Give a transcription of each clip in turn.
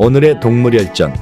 오늘의 동물열전.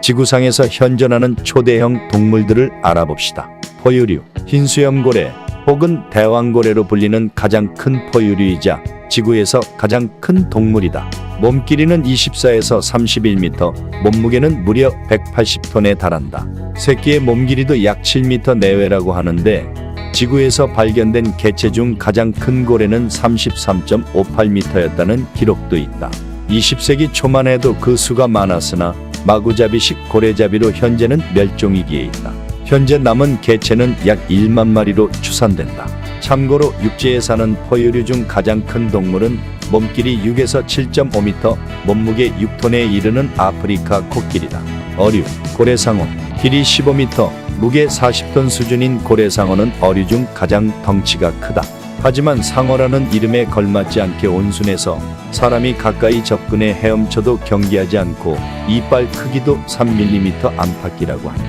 지구상에서 현존하는 초대형 동물들을 알아봅시다. 포유류, 흰수염고래 혹은 대왕고래로 불리는 가장 큰 포유류이자 지구에서 가장 큰 동물이다. 몸 길이는 24에서 31m, 몸무게는 무려 180톤에 달한다. 새끼의 몸 길이도 약 7m 내외라고 하는데 지구에서 발견된 개체 중 가장 큰 고래는 33.58m였다는 기록도 있다. 20세기 초만 해도 그 수가 많았으나 마구잡이식 고래잡이로 현재는 멸종위기에 있다. 현재 남은 개체는 약 1만 마리로 추산된다. 참고로 육지에 사는 포유류 중 가장 큰 동물은 몸길이 6에서 7.5m, 몸무게 6톤에 이르는 아프리카 코끼리다. 어류, 고래상어, 길이 15m, 무게 40톤 수준인 고래상어는 어류 중 가장 덩치가 크다. 하지만 상어라는 이름에 걸맞지 않게 온순해서 사람이 가까이 접근해 헤엄쳐도 경계하지 않고 이빨 크기도 3mm 안팎이라고 한다.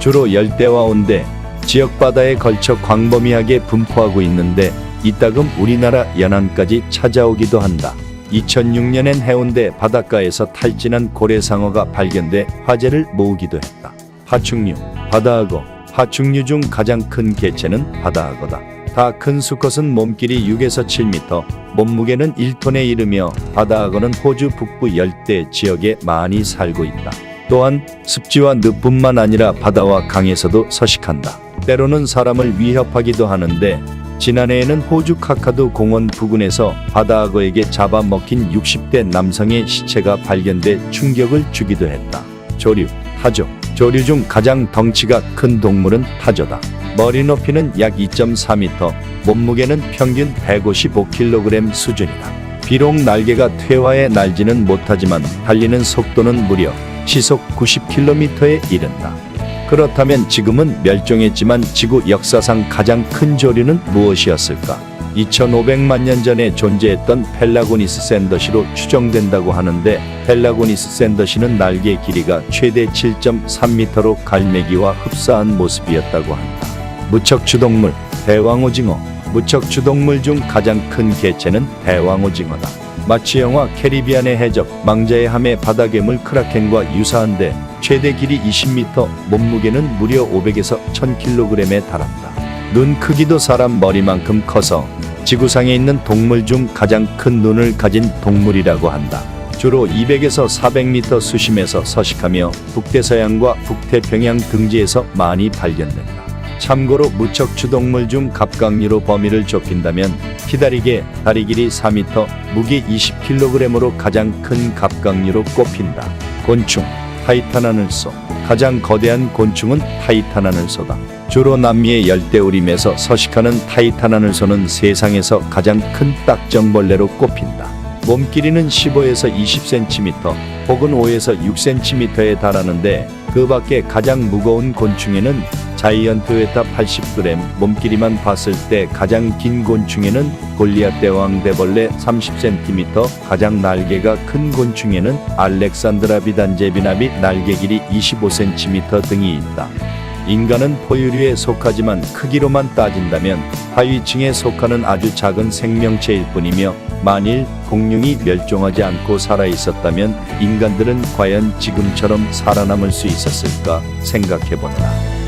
주로 열대와 온대, 지역 바다에 걸쳐 광범위하게 분포하고 있는데 이따금 우리나라 연안까지 찾아오기도 한다. 2006년엔 해운대 바닷가에서 탈진한 고래상어가 발견돼 화제를 모으기도 했다. 파충류, 바다악어, 파충류 중 가장 큰 개체는 바다악어다. 다 큰 수컷은 몸길이 6에서 7m, 몸무게는 1톤에 이르며 바다악어는 호주 북부 열대 지역에 많이 살고 있다. 또한 습지와 늪뿐만 아니라 바다와 강에서도 서식한다. 때로는 사람을 위협하기도 하는데 지난해에는 호주 카카두 공원 부근에서 바다악어에게 잡아먹힌 60대 남성의 시체가 발견돼 충격을 주기도 했다. 조류, 타조. 조류 중 가장 덩치가 큰 동물은 타조다. 머리 높이는 약 2.4m, 몸무게는 평균 155kg 수준이다. 비록 날개가 퇴화해 날지는 못하지만 달리는 속도는 무려 시속 90km에 이른다. 그렇다면 지금은 멸종했지만 지구 역사상 가장 큰 조류는 무엇이었을까? 2500만 년 전에 존재했던 펠라고니스 샌더시로 추정된다고 하는데 펠라고니스 샌더시는 날개 길이가 최대 7.3m로 갈매기와 흡사한 모습이었다고 한다. 무척추동물 대왕오징어 무척추동물 중 가장 큰 개체는 대왕오징어다. 마치 영화 캐리비안의 해적 망자의 함의 바다괴물 크라켄과 유사한데 최대 길이 20m, 몸무게는 무려 500에서 1000kg에 달한다. 눈 크기도 사람 머리만큼 커서 지구상에 있는 동물 중 가장 큰 눈을 가진 동물이라고 한다. 주로 200에서 400m 수심에서 서식하며 북대서양과 북태평양 등지에서 많이 발견된다. 참고로 무척 추동물 중 갑각류로 범위를 좁힌다면 키다리개, 다리 길이 4m, 무게 20kg으로 가장 큰 갑각류로 꼽힌다. 곤충, 타이탄 하늘소. 가장 거대한 곤충은 타이탄 하늘소다. 주로 남미의 열대우림에서 서식하는 타이탄 하늘소는 세상에서 가장 큰 딱정벌레로 꼽힌다. 몸 길이는 15에서 20cm 혹은 5에서 6cm에 달하는데 그 밖에 가장 무거운 곤충에는 자이언트 웨타 80g 몸길이만 봤을 때 가장 긴 곤충에는 골리앗 대왕 대벌레 30cm 가장 날개가 큰 곤충에는 알렉산드라 비단제비나비 날개 길이 25cm 등이 있다. 인간은 포유류에 속하지만 크기로만 따진다면 하위층에 속하는 아주 작은 생명체일 뿐이며 만일 공룡이 멸종하지 않고 살아 있었다면 인간들은 과연 지금처럼 살아남을 수 있었을까 생각해 본다.